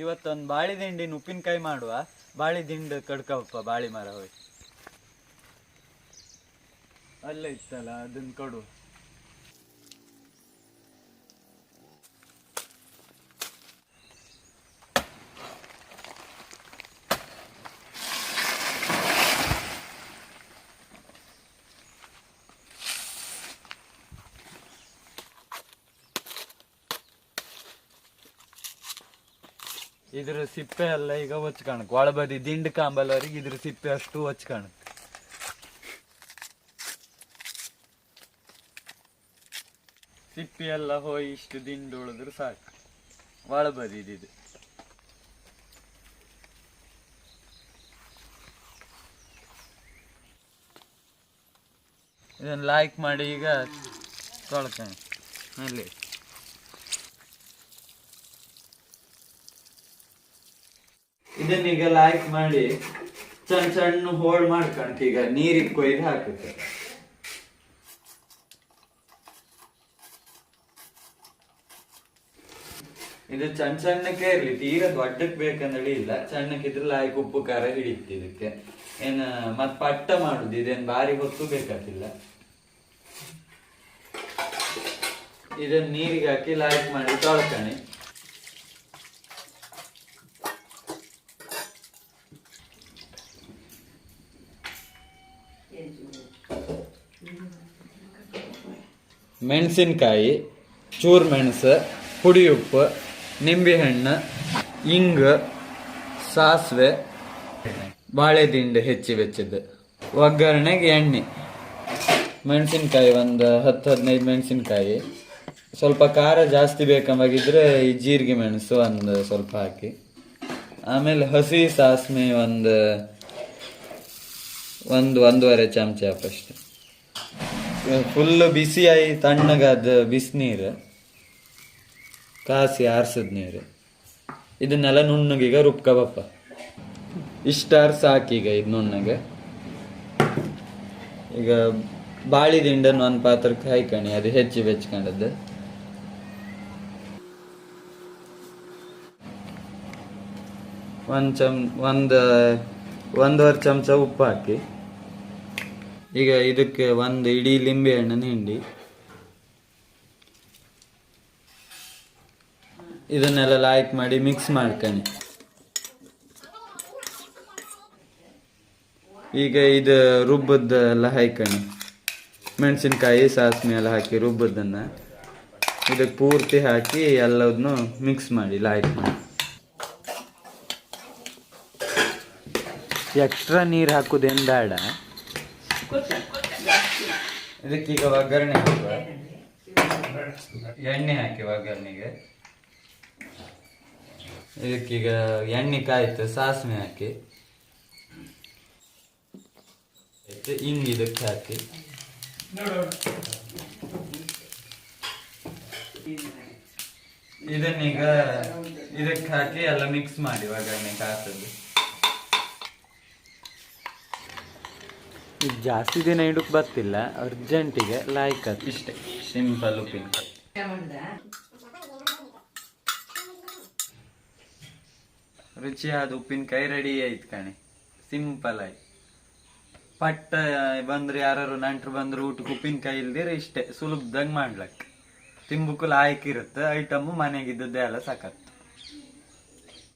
ಇವತ್ತೊಂದು ಬಾಳಿ ದಿಂಡಿನ ಉಪ್ಪಿನಕಾಯಿ ಮಾಡುವ. ಬಾಳಿ ದಿಂಡು ಕಡ್ಕಪ್ಪ, ಬಾಳಿ ಮರ ಹೋಯ್. ಅಲ್ಲೇ ಇತ್ತಲ್ಲ ಅದನ್ನ ಕೊಡು. ಇದ್ರ ಸಿಪ್ಪೆ ಎಲ್ಲ ಈಗ ಹೊಚ್ ಕಾಣಕ್ ಒಳ ಬದಿ ದಿಂಡ್ ಕಾಂಬಲ್ವರಿಗೆ ಇದ್ರ ಸಿಪ್ಪೆ ಅಷ್ಟು ಹೊಚ್ ಕಾಣಕ್ ಸಿಪ್ಪೆ ಎಲ್ಲ ಹೋಯ್ ಇಷ್ಟು ದಿಂಡು ಉಳಿದ್ರು ಸಾಕು. ಒಳಬದಿ ಬದಿ ಇದನ್ನು ಇದನ್ನ ಲೈಕ್ ಮಾಡಿ ಈಗ ತೊಳ್ತೇನೆ. ಅಲ್ಲಿ. ಇದನ್ನೀಗ ಲಾಯ್ಕ್ ಮಾಡಿ ಸಣ್ಣ ಸಣ್ಣ ಹೋಳ್ ಮಾಡ್ಕೊಂಡು ಈಗ ನೀರಿಗೆ ಕೊಯ್ದು ಹಾಕುತ್ತೆ. ಇದು ಸಣ್ಣ ಸಣ್ಣಕ್ಕೆ ಇರ್ಲಿ, ತೀರ ದೊಡ್ಡಕ್ ಬೇಕಂದೇಳಿ ಇಲ್ಲ. ಸಣ್ಣಕ್ಕಿದ್ರೆ ಲಾಯ್ಕ್ ಉಪ್ಪು, ಖಾರ ಹಿಡಿಯುತ್ತೆ ಇದಕ್ಕೆ. ಏನ, ಮತ್ತೆ ಪಟ್ಟ ಮಾಡುದು, ಇದೇನ್ ಬಾರಿ ಹೊತ್ತು ಬೇಕಾಗಿಲ್ಲ ಇದನ್ನ ನೀರಿಗೆ ಹಾಕಿ ಲಾಯ್ಕ್ ಮಾಡಿ ತೊಳ್ಕಣಿ. ಮೆಣಸಿನ್ಕಾಯಿ ಚೂರು ಮೆಣಸು ಪುಡಿ ಉಪ್ಪು ನಿಂಬೆಹಣ್ಣು, ಇಂಗು, ಸಾಸಿವೆ ಬಾಳೆ ದಿಂಡು ಹೆಚ್ಚಿ ಬೆಚ್ಚಿದ್ದು ಒಗ್ಗರಣೆಗೆ ಎಣ್ಣೆ. ಮೆಣಸಿನ್ಕಾಯಿ ಒಂದು ಹತ್ತು, ಹದಿನೈದು ಮೆಣಸಿನ್ಕಾಯಿ. ಸ್ವಲ್ಪ ಖಾರ ಜಾಸ್ತಿ ಬೇಕಂಬಾಗಿದ್ರೆ ಈ ಜೀರಿಗೆ ಮೆಣಸು ಒಂದು ಸ್ವಲ್ಪ ಹಾಕಿ. ಆಮೇಲೆ ಹಸಿ ಸಾಸ್ಮೆ ಒಂದು ಒಂದು ಒಂದೂವರೆ ಚಮಚ ಅಷ್ಟೇ. ಫುಲ್ ಬಿಸಿ ಆಯ್ ತಣ್ಣಗಾದ ಬಿಸಿನೀರು ಕಾಸಿ ಆರಿಸಿದ ನೀರು. ಇದನ್ನೆಲ್ಲ ನುಣ್ಣಗೀಗ ರುಬ್ಕಬಪ್ಪ ಇಷ್ಟಾರ್ ಸಾಕೀಗ ಇದು ನುಣ್ಣಗೆ. ಈಗ ಬಾಳಿ ದಿಂಡನ್ನು ಒಂದು ಪಾತ್ರಕ್ಕೆ ಹಾಯ್ಕಣಿ, ಅದು ಹೆಚ್ಚಿ ಬೆಚ್ಕೊಂಡದ್ದು. ಒಂದು ಚಮ್, ಒಂದು, ಒಂದೂವರೆ ಚಮಚ ಉಪ್ಪು ಹಾಕಿ. ಈಗ ಇದಕ್ಕೆ ಒಂದು ಇಡೀ ಲಿಂಬೆ ಹಣ್ಣನ್ನು ಹಿಂಡಿ. ಇದನ್ನೆಲ್ಲ ಲಾಯ್ಕ್ ಮಾಡಿ ಮಿಕ್ಸ್ ಮಾಡ್ಕಣಿ. ಈಗ ಇದು ರುಬ್ಬದ ಎಲ್ಲ ಹಾಯ್ಕಣಿ. ಮೆಣಸಿನ್ಕಾಯಿ, ಸಾಸಿವೆ ಎಲ್ಲ ಹಾಕಿ ರುಬ್ಬದನ್ನ. ಇದಕ್ಕೆ ಪೂರ್ತಿ ಹಾಕಿ ಎಲ್ಲದನ್ನು ಮಿಕ್ಸ್ ಮಾಡಿ ಲಾಯ್ಕ್ ಮಾಡಿ. ಎಕ್ಸ್ಟ್ರಾ ನೀರು ಹಾಕೋದೇನು ಬೇಡ. ಇದಕ್ಕೀಗ ಒಗ್ಗರಣೆ ಹಾಕುವ. ಎಣ್ಣೆ ಹಾಕಿ ಒಗ್ಗರಣೆಗೆ. ಇದಕ್ಕೀಗ ಎಣ್ಣೆ ಕಾಯ್ತು, ಸಾಸಿವೆ ಹಾಕಿ. ಹಿಂಗ್ ಇದಕ್ಕೆ ಹಾಕಿ. ಇದನ್ನೀಗ ಇದಕ್ಕೆ ಹಾಕಿ ಎಲ್ಲ ಮಿಕ್ಸ್ ಮಾಡಿ ಒಗ್ಗರಣೆ ಹಾಕೋದು. ಈಗ ಜಾಸ್ತಿ ದಿನ ಇಡಕ್ ಬರ್ತಿಲ್ಲ ಅರ್ಜೆಂಟಿಗೆ ಅದು. ಇಷ್ಟೇ ಸಿಂಪಲ್ ಉಪ್ಪಿನಕಾಯಿ ರುಚಿಯಾದ ಉಪ್ಪಿನಕಾಯಿ ರೆಡಿ ಆಯ್ತು ಕಣೆ. ಸಿಂಪಲ್ ಆಯ್ತು ಪಟ್ಟ ಬಂದ್ರೆ ಯಾರು ನಂಟ್ರು ಬಂದ್ರು ಊಟಕ್ಕೆ ಉಪ್ಪಿನಕಾಯಿ ಇಲ್ದಿರ ಇಷ್ಟೇ. ಸುಲಭದಾಗ ಮಾಡ್ಲಕ್ಕೆ ತಿಂಬಕ್ಕೂ ಲಾಯ್ಕಿರುತ್ತೆ ಐಟಮು ಮನೆಗಿದ್ದದ್ದೇ ಎಲ್ಲ ಸಾಕತ್ತು